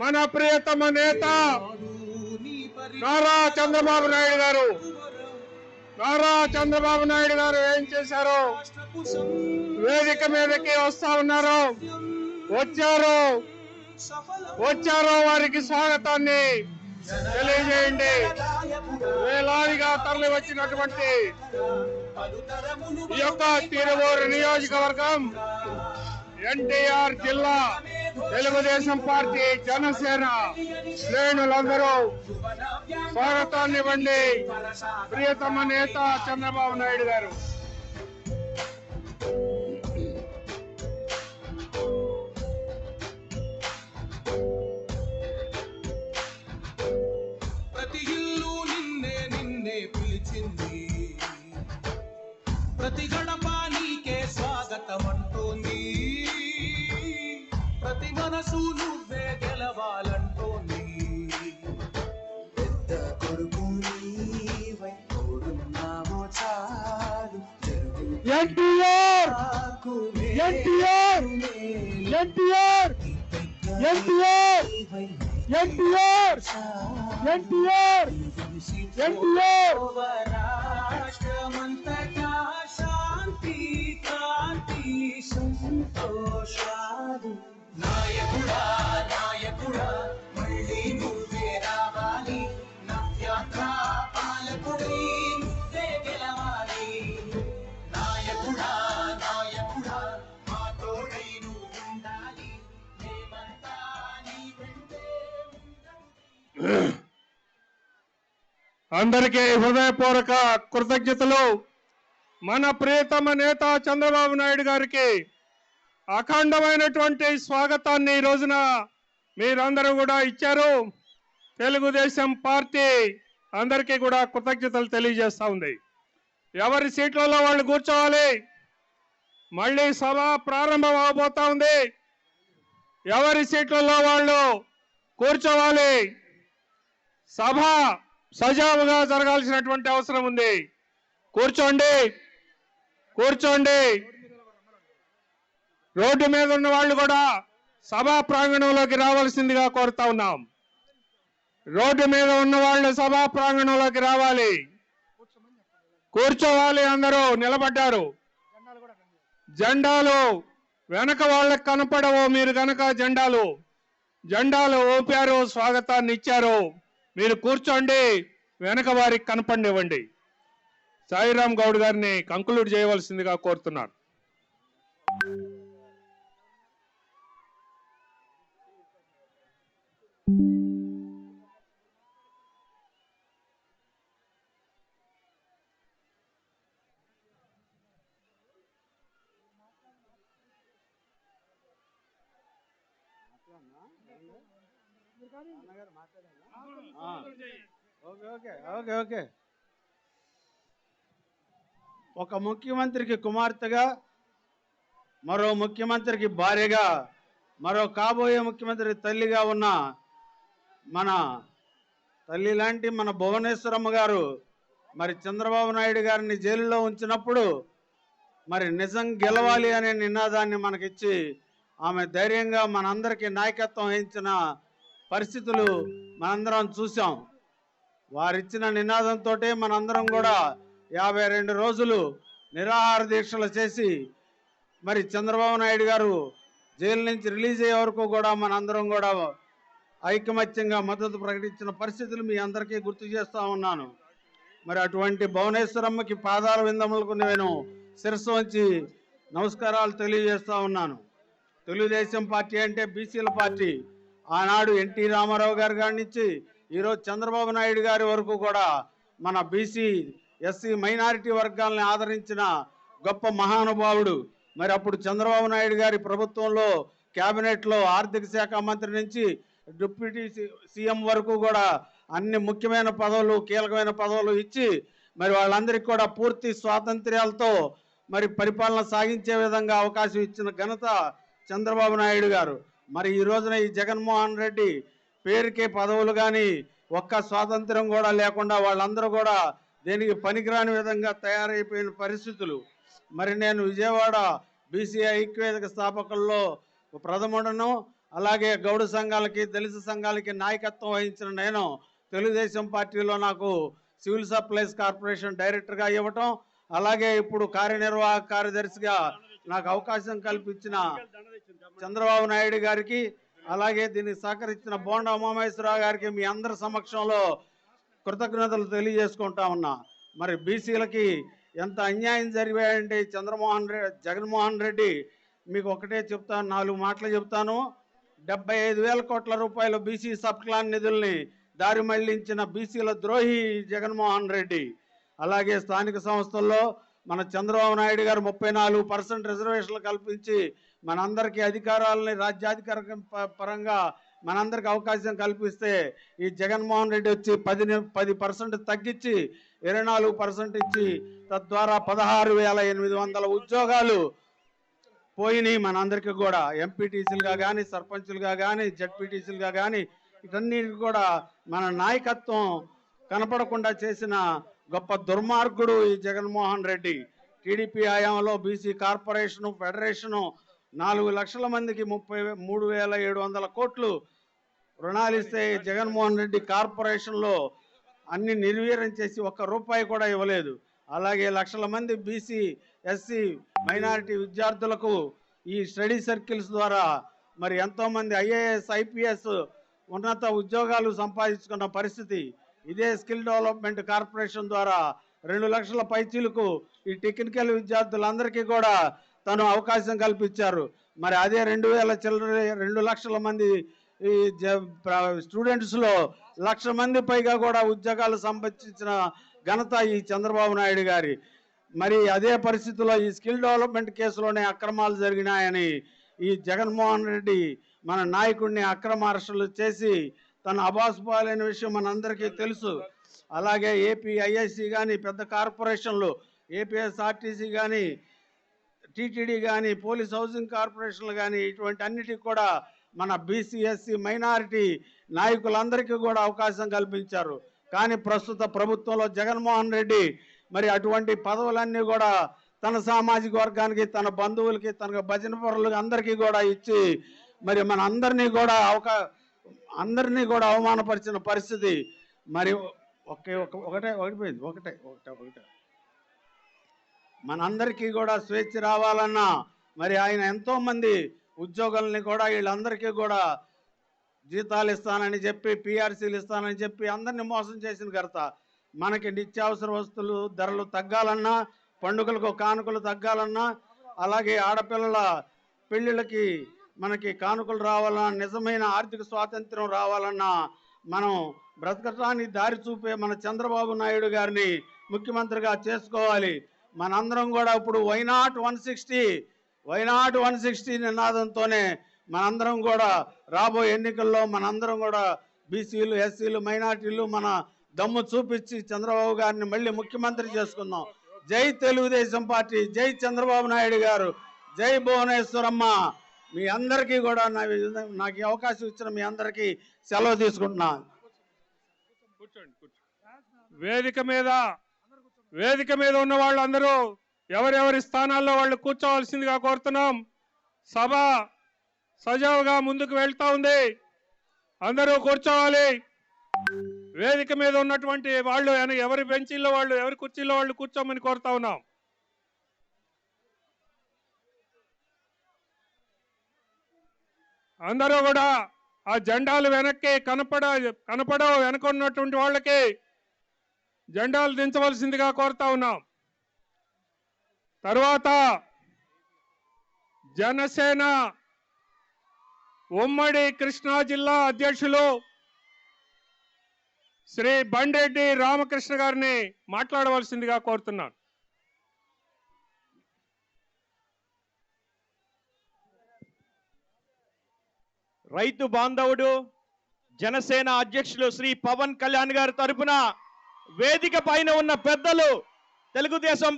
మన ప్రియతమ నేత నారా చంద్రబాబు నాయుడు గారు. నారా చంద్రబాబు నాయుడు గారు ఏం చేశారు? వేదిక మీదకి వస్తా ఉన్నారు. వచ్చారు. వచ్చారో వారికి స్వాగతాన్ని తెలియజేయండి. వేలాదిగా తరలి వచ్చినటువంటి ఈ యొక్క తిరువూరు నియోజకవర్గం ఎన్టీఆర్ జిల్లా తెలుగుదేశం పార్టీ జనసేన శ్రేణులందరూ స్వాగతాన్ని ఇవ్వండి. ప్రియతమ నేత చంద్రబాబు నాయుడు గారు. ప్రతి ఇల్లు నిన్నే నిన్నే పిలిచింది. మనసు నువ్వే గెలవాలంటోంది పెద్ద కొడుకు నీవై తోడున్నావో చాలు. జరుగు ఎన్టీఆర్! నాకు ఎన్టీఆర్! మేలు ఎన్టీఆర్! పెద్ద ఎన్టీఆర్! నీవై ఎన్టీఆర్! ఎన్టీఆర్! ఎన్టీఆర్! రాష్ట్రమంతటా శాంతి కాంతి సంతోషాలు నాయకుడా నాయకుడా మళ్ళీ నువ్వే రావాలి. నవ్యాత్ర నువ్వే గెలవాలి. నాయకుడా నాయకుడా మా తోడై నువ్వు ఉండాలి. మేమంతా నీ వెంటే అందరికీ హృదయపూర్వక కృతజ్ఞతలు. మన ప్రియతమ నేత చంద్రబాబు నాయుడు గారికి అఖండమైనటువంటి స్వాగతాన్ని ఈ రోజున మీరందరూ కూడా ఇచ్చారు. తెలుగుదేశం పార్టీ అందరికీ కూడా కృతజ్ఞతలు తెలియజేస్తా ఉంది. ఎవరి సీట్లలో వాళ్ళు కూర్చోవాలి? మళ్ళీ సభ ప్రారంభం అవబోతా ఉంది. ఎవరి సీట్లలో వాళ్ళు కూర్చోవాలి? సభ సజావుగా జరగాల్సినటువంటి అవసరం ఉంది. కూర్చోండి. కూర్చోండి. రోడ్డు మీద ఉన్న వాళ్ళు కూడా సభా ప్రాంగణంలోకి రావాల్సిందిగా కోరుతా ఉన్నాం. రోడ్డు మీద ఉన్న వాళ్ళు సభా ప్రాంగణంలోకి రావాలి. కూర్చోవాలి అందరూ నిలబడ్డారు. జెండాలు వెనక వాళ్ళకి కనపడవు మీరు గనక జెండాలు. జెండాలు ఊపారు స్వాగతాన్ని ఇచ్చారు. మీరు కూర్చోండి వెనక వారికి కనపడివ్వండి సాయిరామ్ గౌడ్ గారిని కంక్లూడ్ చేయవలసిందిగా కోరుతున్నారు ఓకే ఓకే ఓకే ఒక ముఖ్యమంత్రికి కుమార్తెగా మరో ముఖ్యమంత్రికి భార్యగా మరో కాబోయే ముఖ్యమంత్రి తల్లిగా ఉన్న మన తల్లి లాంటి మన భువనేశ్వరమ్మ గారు మరి చంద్రబాబు నాయుడు గారిని జైలులో ఉంచినప్పుడు మరి నిజం గెలవాలి అనే నినాదాన్ని మనకిచ్చి ఆమె ధైర్యంగా మనందరికీ నాయకత్వం వహించిన పరిస్థితులు మనందరం చూసాం వారిచ్చిన నినాదంతో మనందరం కూడా యాభై రెండు రోజులు నిరాహార దీక్షలు చేసి మరి చంద్రబాబు నాయుడు గారు జైలు నుంచి రిలీజ్ అయ్యే వరకు కూడా మనందరం కూడా ఐకమత్యంగా మద్దతు ప్రకటించిన పరిస్థితులు మీ అందరికీ గుర్తు చేస్తా ఉన్నాను. మరి అటువంటి భువనేశ్వరమ్మకి పాదాల విందములకు నేను శిరస్సు వంచి నమస్కారాలు తెలియజేస్తా ఉన్నాను. తెలుగుదేశం పార్టీ అంటే బీసీల పార్టీ. ఆనాడు ఎన్టీ రామారావు గారి నుంచి ఈరోజు చంద్రబాబు నాయుడు గారి వరకు కూడా మన బీసీ ఎస్సీ మైనారిటీ వర్గాల్ని ఆదరించిన గొప్ప మహానుభావుడు. మరి అప్పుడు చంద్రబాబు నాయుడు గారి ప్రభుత్వంలో కేబినెట్లో ఆర్థిక శాఖ మంత్రి నుంచి డిప్యూటీ సీఎం వరకు కూడా అన్ని ముఖ్యమైన పదవులు కీలకమైన పదవులు ఇచ్చి మరి వాళ్ళందరికీ కూడా పూర్తి స్వాతంత్ర్యాలతో మరి పరిపాలన సాగించే విధంగా అవకాశం ఇచ్చిన ఘనత చంద్రబాబు నాయుడు గారు. మరి ఈ రోజున ఈ జగన్మోహన్ రెడ్డి పేరుకే పదవులు కానీ ఒక్క స్వాతంత్రం కూడా లేకుండా వాళ్ళందరూ కూడా దేనికి పనికిరాని విధంగా తయారైపోయిన పరిస్థితులు. మరి నేను విజయవాడ బీసీ ఐక్యవేదిక స్థాపకుల్లో ప్రథముడను అలాగే గౌడ సంఘాలకి దళిత సంఘాలకి నాయకత్వం వహించిన నేను తెలుగుదేశం పార్టీలో నాకు సివిల్ సప్లైస్ కార్పొరేషన్ డైరెక్టర్గా ఇవ్వటం అలాగే ఇప్పుడు కార్యనిర్వాహక కార్యదర్శిగా నాకు అవకాశం కల్పించిన చంద్రబాబు నాయుడు గారికి అలాగే దీనికి సహకరించిన బోండా ఉమామేశ్వరరావు గారికి మీ అందరి సమక్షంలో కృతజ్ఞతలు తెలియజేసుకుంటా ఉన్నా. మరి బీసీలకి ఎంత అన్యాయం జరిగాయండి చంద్రమోహన్ రెడ్డి జగన్మోహన్ రెడ్డి? మీకు ఒకటే చెప్తాను నాలుగు మాటలు చెప్తాను. డెబ్బై ఐదు వేల కోట్ల రూపాయల బీసీ సబ్ క్లాన్ నిధుల్ని దారి మళ్ళించిన బీసీల ద్రోహి జగన్మోహన్ రెడ్డి. అలాగే స్థానిక సంస్థల్లో మన చంద్రబాబు నాయుడు గారు ముప్పై నాలుగు పర్సెంట్ రిజర్వేషన్లు కల్పించి మనందరికీ అధికారాలని రాజ్యాధికార ప- పరంగా మనందరికి అవకాశం కల్పిస్తే ఈ జగన్మోహన్ రెడ్డి వచ్చి పది పది పర్సెంట్ తగ్గించి ఇరవై నాలుగు పర్సెంట్ ఇచ్చి తద్వారా పదహారు వేల ఎనిమిది వందల ఉద్యోగాలు పోయినాయి మనందరికీ కూడా ఎంపీటీసీలుగా కానీ సర్పంచులుగా కానీ జడ్పీటీసీలుగా కానీ ఇటన్నిటికి కూడా మన నాయకత్వం కనపడకుండా చేసిన గొప్ప దుర్మార్గుడు ఈ జగన్మోహన్ రెడ్డి. టీడీపీ హయాంలో బీసీ కార్పొరేషను ఫెడరేషను నాలుగు లక్షల మందికి ముప్పై మూడు వేల ఏడు వందల కోట్లు రుణాలు ఇస్తే జగన్మోహన్ రెడ్డి కార్పొరేషన్లో అన్ని నిర్వీర్యం చేసి ఒక్క రూపాయి కూడా ఇవ్వలేదు. అలాగే లక్షల మంది బీసీ ఎస్సీ మైనారిటీ విద్యార్థులకు ఈ స్టడీ సర్కిల్స్ ద్వారా మరి ఎంతోమంది ఐఏఎస్ ఐపీఎస్ ఉన్నత ఉద్యోగాలు సంపాదించుకున్న పరిస్థితి. ఇదే స్కిల్ డెవలప్మెంట్ కార్పొరేషన్ ద్వారా రెండు లక్షల పైచీలకు ఈ టెక్నికల్ విద్యార్థులందరికీ కూడా తను అవకాశం కల్పించారు. మరి అదే రెండు వేల చిల్లర రెండు లక్షల మంది ఈ స్టూడెంట్స్లో లక్ష మంది పైగా కూడా ఉద్యోగాలు సంపాదించిన ఘనత ఈ చంద్రబాబు నాయుడు గారి. మరి అదే పరిస్థితుల్లో ఈ స్కిల్ డెవలప్మెంట్ కేసులోనే అక్రమాలు జరిగినాయని ఈ జగన్మోహన్ రెడ్డి మన నాయకుడిని అక్రమ అరెస్టులు చేసి తన అబాసుపాలైన విషయం మనందరికీ తెలుసు. అలాగే ఏపీ ఐఐసి కానీ పెద్ద కార్పొరేషన్లు ఏపీఎస్ఆర్టీసీ కానీ టీటీడీ కానీ పోలీస్ హౌసింగ్ కార్పొరేషన్లు కానీ ఇటువంటి అన్నిటికి కూడా మన బీసీఎస్సీ మైనారిటీ నాయకులందరికీ కూడా అవకాశం కల్పించారు. కానీ ప్రస్తుత ప్రభుత్వంలో జగన్మోహన్ రెడ్డి మరి అటువంటి పదవులన్నీ కూడా తన సామాజిక వర్గానికి తన బంధువులకి తన భజన పొరలకు అందరికీ కూడా ఇచ్చి మరి మన అందరినీ కూడా అవక అందరినీ కూడా అవమానపరిచిన పరిస్థితి మరి ఒకే ఒక ఒకటే ఒకటిపోయింది ఒకటే ఒకటే ఒకటే. మనందరికీ కూడా స్వేచ్ఛ రావాలన్నా మరి ఆయన ఎంతోమంది ఉద్యోగుల్ని కూడా వీళ్ళందరికీ కూడా జీతాలు ఇస్తానని చెప్పి పిఆర్సీలు ఇస్తానని చెప్పి అందరిని మోసం చేసిన కర్త. మనకి నిత్యావసర వస్తువులు ధరలు తగ్గాలన్నా పండుగలకు కానుకలు తగ్గాలన్నా అలాగే ఆడపిల్లల పెళ్ళిళ్ళకి మనకి కానుకలు రావాలన్నా నిజమైన ఆర్థిక స్వాతంత్రం రావాలన్నా మనం బ్రతకటానికి దారి చూపే మన చంద్రబాబు నాయుడు గారిని ముఖ్యమంత్రిగా చేసుకోవాలి. మనందరం కూడా ఇప్పుడు why not one sixty why not one sixty నినాదంతోనే మనందరం కూడా రాబోయే ఎన్నికల్లో మనందరం కూడా బీసీలు ఎస్సీలు మైనార్టీలు మన దమ్ము చూపించి చంద్రబాబు గారిని మళ్ళీ ముఖ్యమంత్రి చేసుకుందాం. జై తెలుగుదేశం పార్టీ జై చంద్రబాబు నాయుడు గారు జై భువనేశ్వరమ్మ. మీ అందరికీ కూడా నా నాకు అవకాశం ఇచ్చిన మీ అందరికీ సెలవు తీసుకుంటున్నాను వేదిక మీద వేదిక మీద ఉన్న వాళ్ళందరూ ఎవరెవరి స్థానాల్లో వాళ్ళు కూర్చోవలసిందిగా కోరుతున్నాం. సభ సజావుగా ముందుకు వెళ్తా ఉంది. అందరూ కూర్చోవాలి. వేదిక మీద ఉన్నటువంటి వాళ్ళు ఎవరి బెంచీల్లో వాళ్ళు ఎవరి కుర్చీల్లో వాళ్ళు కూర్చోమని కోరుతా ఉన్నాం. అందరూ కూడా ఆ జెండాలు వెనక్కి కనపడ కనపడవు వెనక ఉన్నటువంటి వాళ్ళకి జెండాలు దించవలసిందిగా కోరుతా ఉన్నాం. తర్వాత జనసేన ఉమ్మడి కృష్ణా జిల్లా అధ్యక్షులు శ్రీ బండెడ్డి రామకృష్ణ గారిని మాట్లాడవలసిందిగా కోరుతున్నాను. రైతు బాంధవుడు జనసేన అధ్యక్షులు శ్రీ పవన్ కళ్యాణ్ గారి తరపున వేదిక పైన ఉన్న పెద్దలు తెలుగుదేశం